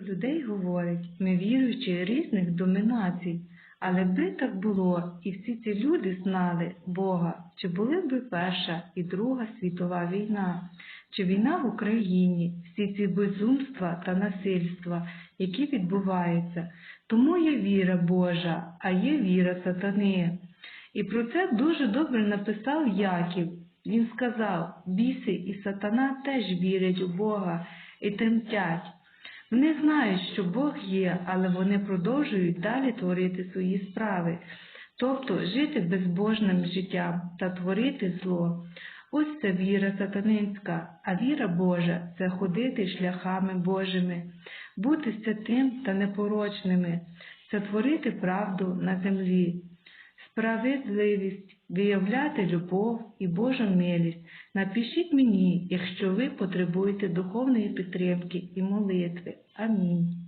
Людей говорять, ми віруючі різних домінацій, але би так було, і всі ці люди знали Бога, чи були б Перша і Друга світова війна, чи війна в Україні, всі ці безумства та насильства, які відбуваються. Тому є віра Божа, а є віра сатани. І про це дуже добре написав Яків. Він сказав, біси і сатана теж вірять у Бога і тремтять. Вони знають, що Бог є, але вони продовжують далі творити свої справи, тобто жити безбожним життям та творити зло. Ось це віра сатанинська, а віра Божа це ходити шляхами Божими, бути святим та непорочними, це творити правду на землі, справедливість, виявляти любов і Божу милість. Напишіть мені, якщо ви потребуєте духовної підтримки і молитви. Амінь.